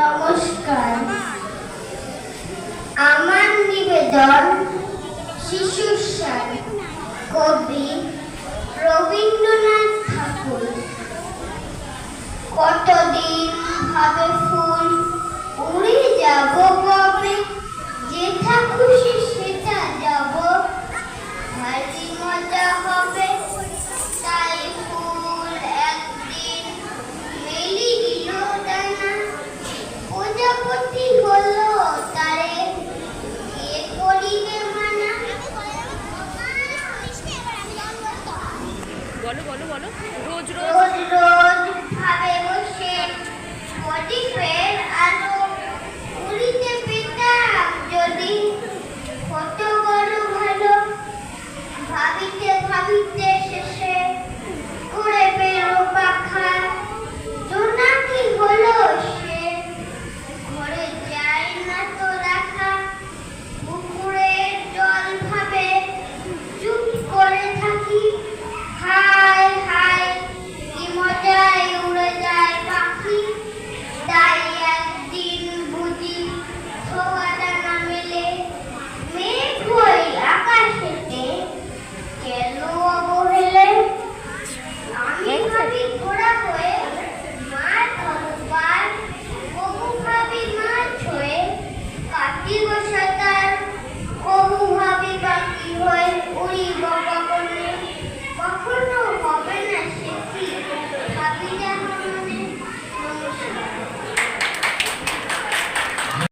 নমস্কার। আমার নিবেদন শিশুর সার কবি রবীন্দ্রনাথ ঠাকুর। কতদিন ভাবে ফুল বলো বলো বলো। রোজ রোজ। রোজ